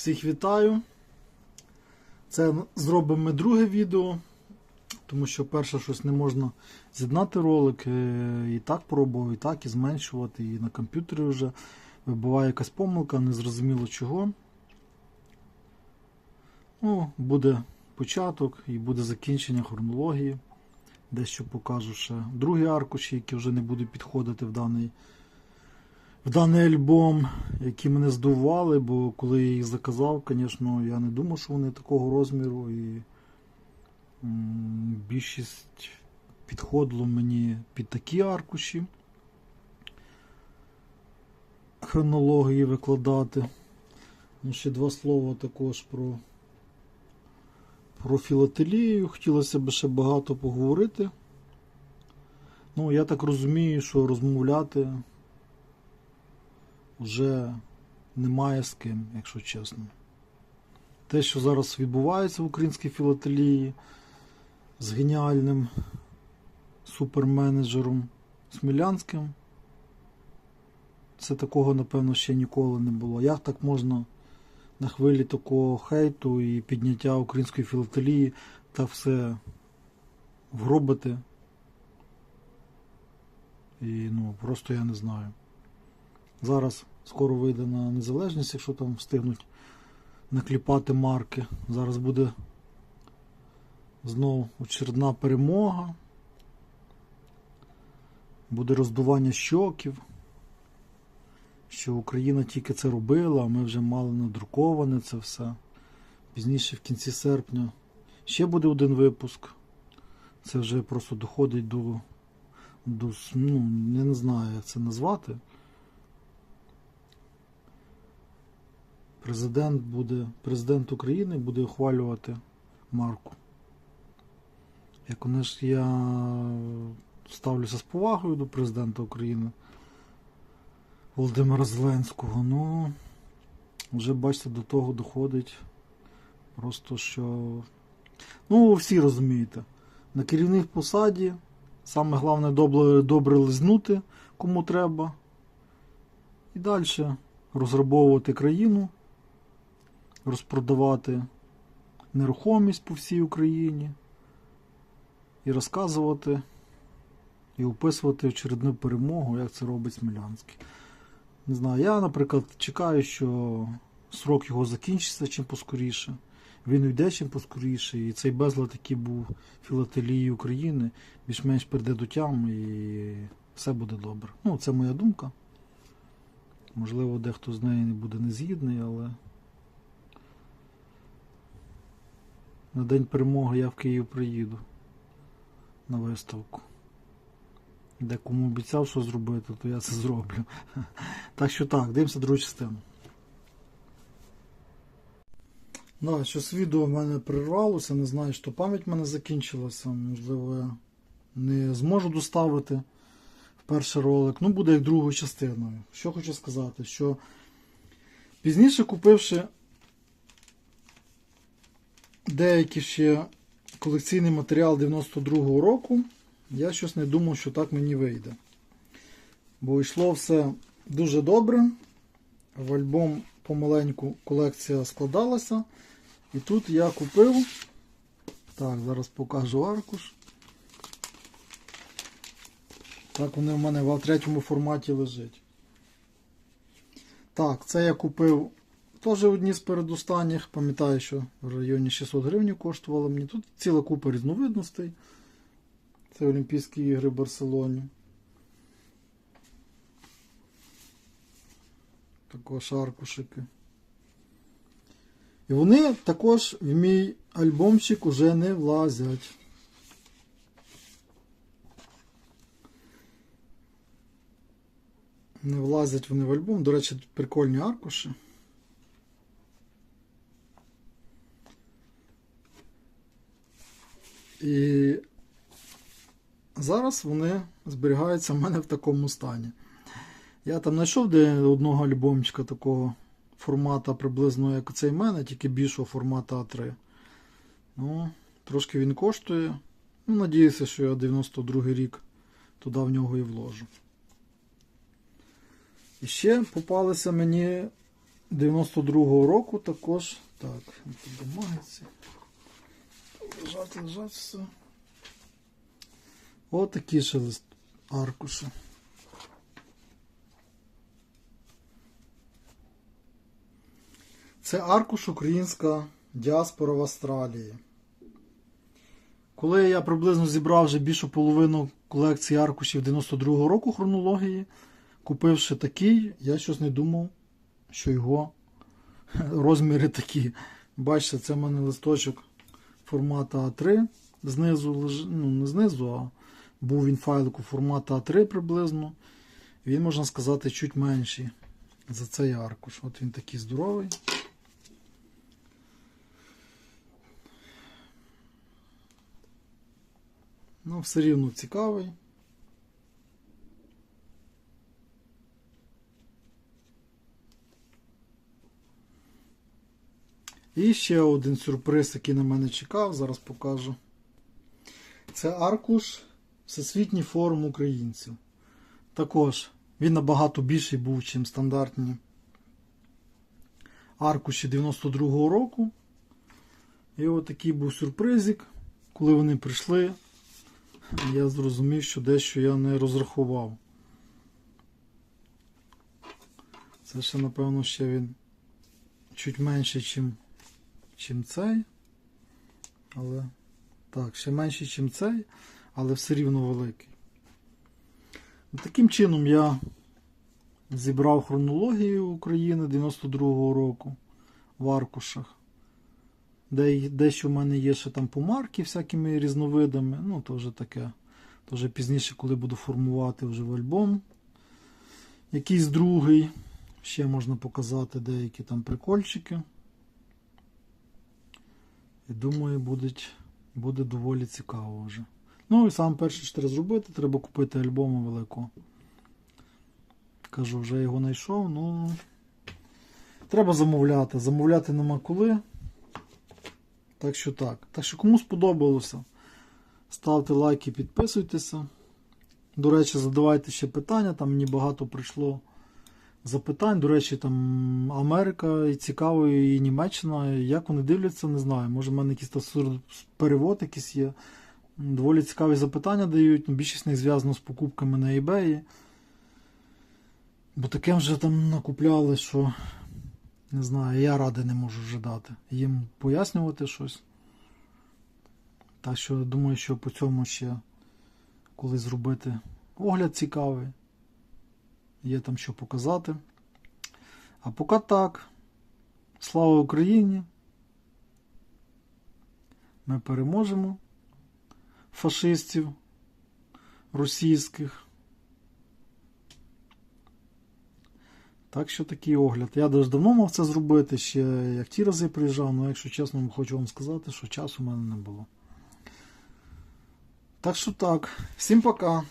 Всіх вітаю. Це зробимо ми друге відео, тому що перше щось не можна з'єднати ролик. е, І так пробував, і так, і зменшувати, і на комп'ютері вже вибуває якась помилка, незрозуміло чого. Ну, буде початок і буде закінчення хронології. Дещо покажу ще другі аркуші, які вже не будуть підходити в даний в даний альбом, які мене здивували, бо коли я їх заказав, звісно, я не думав, що вони такого розміру. І більшість підходило мені під такі аркуші хронології викладати. Ну, ще два слова також про, про філателію. Хотілося б ще багато поговорити. Ну, я так розумію, що розмовляти вже немає з ким, якщо чесно. Те, що зараз відбувається в українській філателії з геніальним суперменеджером Смілянським, це такого, напевно, ще ніколи не було. Як так можна на хвилі такого хейту і підняття української філателії та все вгробити? І ну, просто я не знаю. Зараз скоро вийде на незалежність, якщо там встигнуть накліпати марки. Зараз буде знову очередна перемога. Буде роздування щоків. Що Україна тільки це робила, а ми вже мали надруковане це все. Пізніше в кінці серпня ще буде один випуск. Це вже просто доходить до, до ну, я не знаю, як це назвати. Президент буде, президент України буде ухвалювати марку. Як вони ж я ставлюся з повагою до президента України Володимира Зеленського, ну вже бачите, до того доходить. Просто що. Ну, всі розумієте, на керівній посаді саме головне добре, добре лизнути кому треба. І далі розграбовувати країну розпродавати нерухомість по всій Україні і розказувати і описувати очередну перемогу, як це робить Смілянський. Не знаю, я, наприклад, чекаю, що срок його закінчиться чим поскоріше. Він йде чим поскоріше, і цей безлад, який був філателії України, більш-менш прийде до тям і все буде добре. Ну, це моя думка. Можливо, дехто з нею не буде не згідний, але. На День перемоги я в Київ приїду на виставку. Де кому обіцяв, що зробити, то я це зроблю. Так що так, дивимося другу частину. Ну, щось відео в мене прервалося, не знаю, що пам'ять в мене закінчилася. Можливо, я не зможу доставити в перший ролик. Ну, буде як другою частиною. Що хочу сказати, що пізніше купивши деякий ще колекційний матеріал 92-го року, я щось не думав, що так мені вийде. Бо йшло все дуже добре. В альбом помаленьку колекція складалася. І тут я купив. Так, зараз покажу аркуш. Так, вони в мене в третьому форматі лежать. Так, це я купив Теж одні з передостанніх, пам'ятаю, що в районі 600 гривень коштувало мені. Тут ціла купа різновидностей. Це Олімпійські ігри в Барселоні. Також аркушики. І вони також в мій альбомчик уже не влазять. Не влазять вони в альбом. До речі, прикольні аркуші. І зараз вони зберігаються в мене в такому стані. Я там знайшов де одного альбомчика такого формата приблизно, як цей мене, тільки більшого формату А3. Ну, Трошки він коштує. Ну, Надіюся, що я 92-й рік туди в нього і вложу. І ще попалися мені 92-го року також. Так, тут домагається. Лежать, лежать все. От такі ще лист аркуші. Це аркуш українська діаспора в Австралії. Коли я приблизно зібрав вже більшу половину колекції аркушів 92-го року хронології, купивши такий, я щось не думав, що його розміри такі. Бачите, це в мене листочок формату А3. Знизу, ну не знизу, а був він файлику формату А3 приблизно. Він, можна сказати, чуть менший за цей аркуш. От він такий здоровий. Ну, все рівно цікавий. І ще один сюрприз, який на мене чекав, зараз покажу. Це аркуш Всесвітній форум українців. Також він набагато більший був, ніж стандартні аркуші 92-го року. І от такий був сюрпризик. Коли вони прийшли, я зрозумів, що дещо я не розрахував. Це ще, напевно, ще він чуть менший, чим, чим цей. Але так, ще менший, ніж цей, але все рівно великий. Таким чином я зібрав хронологію України 92-го року в аркушах. Де, дещо в мене є ще там помарки всякими різновидами. Ну, то вже таке. То вже пізніше, коли буду формувати вже в альбом. Якийсь другий. Ще можна показати деякі там прикольчики. І думаю, будуть, буде доволі цікаво вже. Ну і сам перше, що треба зробити, треба купити альбому великого. Кажу, вже його знайшов, ну. Треба замовляти. Замовляти нема коли. Так що так. Так що кому сподобалося, ставте лайки, підписуйтеся. До речі, задавайте ще питання, там мені багато прийшло запитань. До речі, там Америка і цікаво, і Німеччина. Як вони дивляться, не знаю. Може в мене якийсь перевод якийсь є. Доволі цікаві запитання дають. Ну, більшість з них зв'язано з покупками на eBay. Бо таке вже там накупляли, що не знаю, я ради не можу вже дати. Їм пояснювати щось. Так що думаю, що по цьому ще колись зробити огляд цікавий. Є там що показати. А поки так. Слава Україні! Ми переможемо фашистів російських. Так що такий огляд. Я даже давно мав це зробити, ще як ті рази приїжджав, але якщо чесно, хочу вам сказати, що часу в мене не було. Так що так, всім пока.